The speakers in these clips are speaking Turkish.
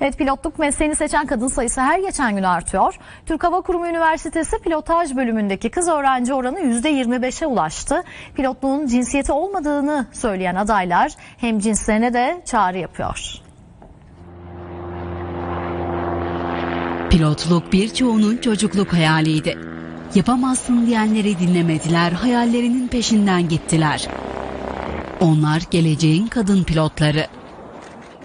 Evet pilotluk mesleğini seçen kadın sayısı her geçen gün artıyor. Türk Hava Kurumu Üniversitesi pilotaj bölümündeki kız öğrenci oranı %25'e ulaştı. Pilotluğun cinsiyeti olmadığını söyleyen adaylar hem cinslerine de çağrı yapıyor. Pilotluk birçoğunun çocukluk hayaliydi. Yapamazsın diyenleri dinlemediler, hayallerinin peşinden gittiler. Onlar geleceğin kadın pilotları.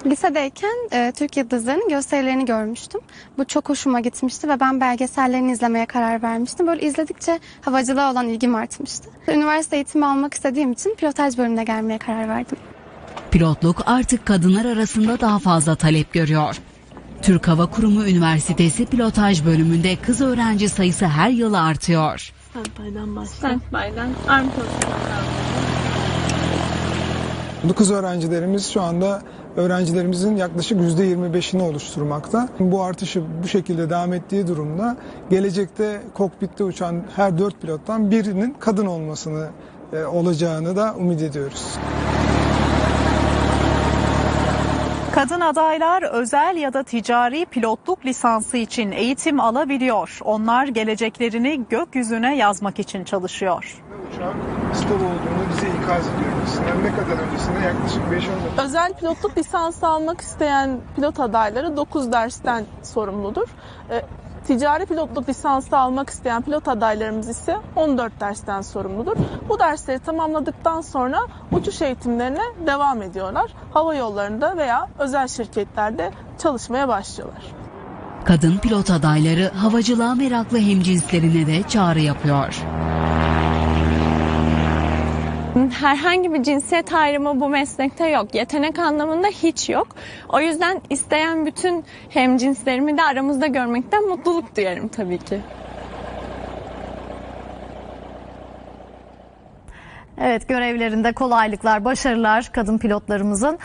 Lisedeyken e, Türk Yıldızları'nın gösterilerini görmüştüm. Bu çok hoşuma gitmişti ve ben belgesellerini izlemeye karar vermiştim. Böyle izledikçe havacılığa olan ilgim artmıştı. Üniversite eğitimi almak istediğim için pilotaj bölümüne gelmeye karar verdim. Pilotluk artık kadınlar arasında daha fazla talep görüyor. Türk Hava Kurumu Üniversitesi pilotaj bölümünde kız öğrenci sayısı her yıl artıyor. Standby'dan başla. Standby'dan arm Bu kız öğrencilerimiz şu anda öğrencilerimizin yaklaşık %25'ini oluşturmakta. Bu artışı bu şekilde devam ettiği durumda gelecekte kokpitte uçan her dört pilottan birinin kadın olmasını e, olacağını da umut ediyoruz. Kadın adaylar özel ya da ticari pilotluk lisansı için eğitim alabiliyor. Onlar geleceklerini gökyüzüne yazmak için çalışıyor. Uçağın stop olduğunu bize ikaz ediyor. ne kadar öncesinde yaklaşık 5-10 dakika. Özel pilotluk lisansı almak isteyen pilot adayları 9 dersten sorumludur. E, ticari pilotluk lisansı almak isteyen pilot adaylarımız ise 14 dersten sorumludur. Bu dersleri tamamladıktan sonra uçuş eğitimlerine devam ediyorlar. Hava yollarında veya özel şirketlerde çalışmaya başlıyorlar. Kadın pilot adayları havacılığa meraklı hemcinslerine de çağrı yapıyor. Herhangi bir cinsiyet ayrımı bu meslekte yok. Yetenek anlamında hiç yok. O yüzden isteyen bütün hemcinslerimi de aramızda görmekten mutluluk duyarım tabii ki. Evet görevlerinde kolaylıklar, başarılar kadın pilotlarımızın.